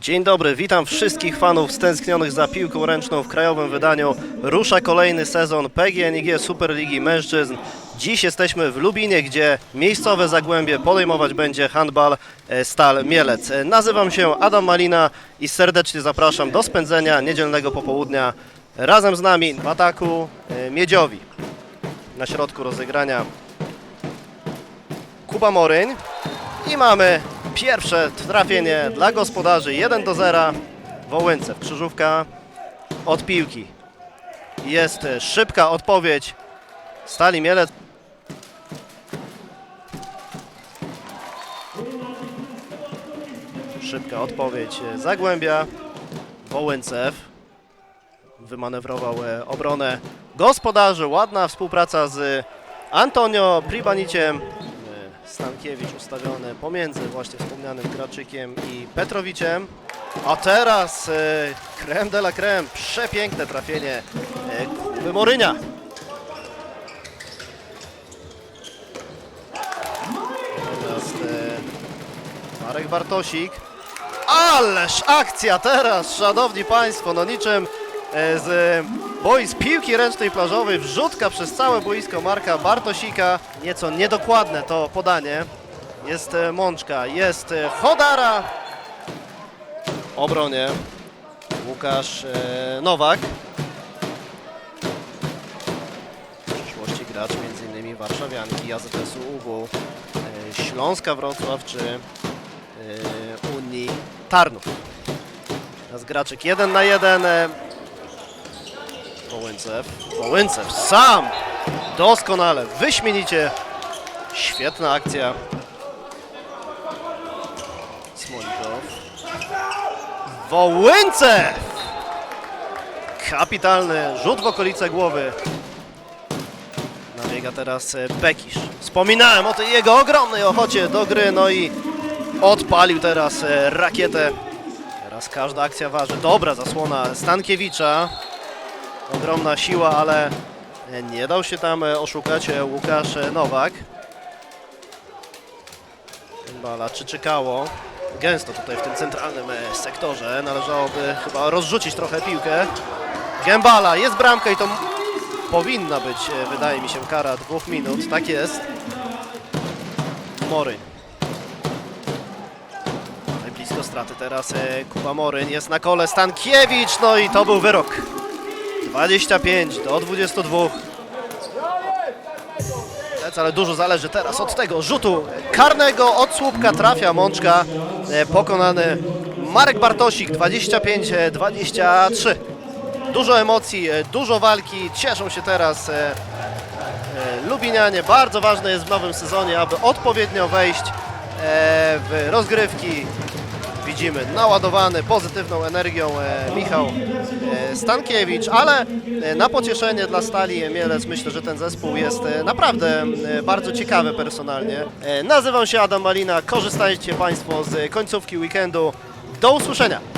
Dzień dobry, witam wszystkich fanów stęsknionych za piłką ręczną w krajowym wydaniu. Rusza kolejny sezon PGNiG Superligi Mężczyzn. Dziś jesteśmy w Lubinie, gdzie miejscowe Zagłębie podejmować będzie handbal e, Stal Mielec. E, Nazywam się Adam Malina i serdecznie zapraszam do spędzenia niedzielnego popołudnia razem z nami w ataku e, Miedziowi. Na środku rozegrania Kuba Moryń i mamy pierwsze trafienie dla gospodarzy 1 do 0 Wołyńcew. Krzyżówka od piłki. Jest szybka odpowiedź Stali Mielec. Szybka odpowiedź Zagłębia. Wołyńcew wymanewrował obronę gospodarzy. Ładna współpraca z Antonio Pribaniciem. Stankiewicz ustawiony pomiędzy właśnie wspomnianym Graczykiem i Petrowiciem. A teraz e, creme de la creme. Przepiękne trafienie e, Kuby Morynia. Natomiast e, Marek Bartosik. Ależ akcja teraz, szanowni państwo, no niczym z boisk piłki ręcznej plażowej, wrzutka przez całe boisko Marka Bartosika. Nieco niedokładne to podanie. Jest e, Mączka, jest e, Chodara. Obronie Łukasz e, Nowak. W przyszłości gracz m.in. Warszawianki, AZS-u e, Śląska Wrocław czy e, Unii Tarnów. Teraz graczyk jeden na jeden. E, Wołyńcew. Wołyńcew sam! Doskonale, wyśmienicie. Świetna akcja. Smolikow. Wołyńcew! Kapitalny rzut w okolice głowy. Nabiega teraz e, Bekisz. Wspominałem o tej jego ogromnej ochocie do gry, no i odpalił teraz e, rakietę. Teraz każda akcja waży. Dobra zasłona Stankiewicza. Ogromna siła, ale nie dał się tam e, oszukać e, Łukasz e, Nowak. Bala czy czykało. Gęsto tutaj w tym centralnym sektorze. Należałoby chyba rozrzucić trochę piłkę. Gębala, jest bramka i to powinna być, wydaje mi się, kara dwóch minut. Tak jest. Moryń. Tutaj blisko straty teraz Kuba Moryń. Jest na kole Stankiewicz, no i to był wyrok. 25 do 22. Lec, Ale dużo zależy teraz od tego rzutu karnego. Od słupka trafia Mączka. E, Pokonany Marek Bartosik 25-23. Dużo emocji, e, dużo walki. Cieszą się teraz e, Lubinianie. Bardzo ważne jest w nowym sezonie, aby odpowiednio wejść w rozgrywki. Widzimy naładowany pozytywną energią e, Michał e, Stankiewicz, ale e, na pocieszenie dla Stali Mielec myślę, że ten zespół jest naprawdę bardzo ciekawy personalnie. Nazywam się Adam Malina, korzystajcie Państwo z końcówki weekendu. Do usłyszenia!